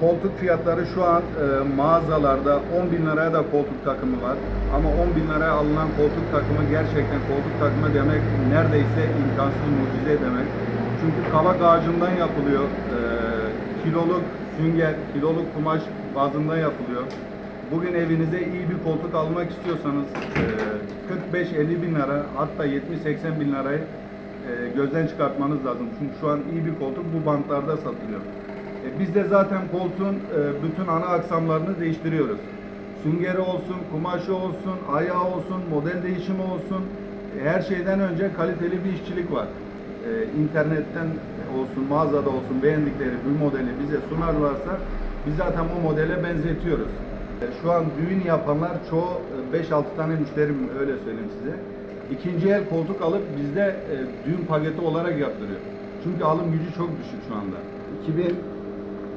koltuk fiyatları şu an e, mağazalarda 10 bin liraya da koltuk takımı var. Ama 10 bin liraya alınan koltuk takımı gerçekten koltuk takımı demek neredeyse imkansız mucize demek. Çünkü kavak ağacından yapılıyor. E, kiloluk sünger, kiloluk kumaş bazından yapılıyor. Bugün evinize iyi bir koltuk almak istiyorsanız e, 45-50 bin lira hatta 70-80 bin lirayı e, gözden çıkartmanız lazım. Çünkü şu an iyi bir koltuk bu bantlarda satılıyor. E, biz de zaten koltuğun e, bütün ana aksamlarını değiştiriyoruz. Süngeri olsun, kumaşı olsun, ayağı olsun, model değişimi olsun. E, her şeyden önce kaliteli bir işçilik var. İnternetten olsun, mağazada olsun beğendikleri bir modeli bize sunarlarsa biz zaten o modele benzetiyoruz. Şu an düğün yapanlar çoğu e, 5-6 tane müşterim öyle söyleyeyim size. İkinci el koltuk alıp bizde düğün paketi olarak yaptırıyor. Çünkü alım gücü çok düşük şu anda.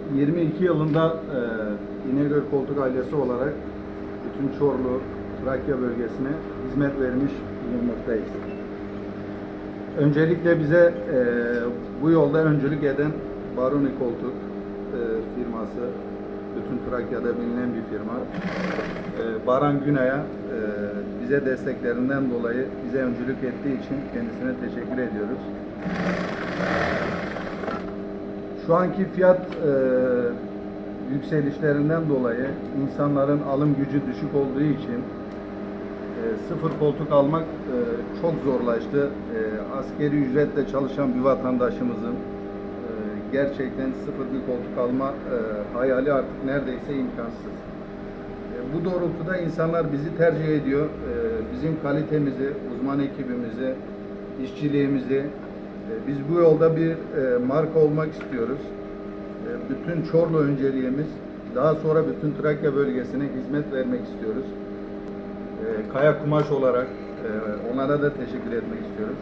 2022 yılında e, İnegöl Koltuk ailesi olarak bütün Çorlu, Trakya bölgesine hizmet vermiş bulunmaktayız. Öncelikle bize e, bu yolda öncülük eden Baruni Koltuk e, firması, bütün Trakya'da bilinen bir firma. E, Baran Günay'a e, bize desteklerinden dolayı bize öncülük ettiği için kendisine teşekkür ediyoruz. Şu anki fiyat e, yükselişlerinden dolayı insanların alım gücü düşük olduğu için e, sıfır koltuk almak e, çok zorlaştı. E, askeri ücretle çalışan bir vatandaşımızın e, gerçekten sıfır bir koltuk alma e, hayali artık neredeyse imkansız. E, bu doğrultuda insanlar bizi tercih ediyor. E, bizim kalitemizi, uzman ekibimizi, işçiliğimizi, biz bu yolda bir e, marka olmak istiyoruz. E, bütün Çorlu önceliğimiz, daha sonra bütün Trakya bölgesine hizmet vermek istiyoruz. E, Kaya Kumaş olarak e, onlara da teşekkür etmek istiyoruz.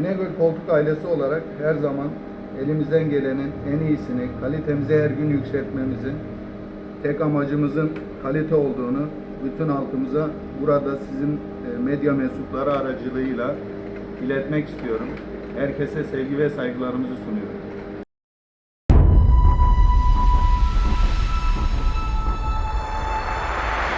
İnegöl Koltuk ailesi olarak her zaman elimizden gelenin en iyisini, kalitemizi her gün yükseltmemizi, tek amacımızın kalite olduğunu bütün halkımıza burada sizin e, medya mensupları aracılığıyla iletmek istiyorum. Herkese sevgi ve saygılarımızı sunuyorum.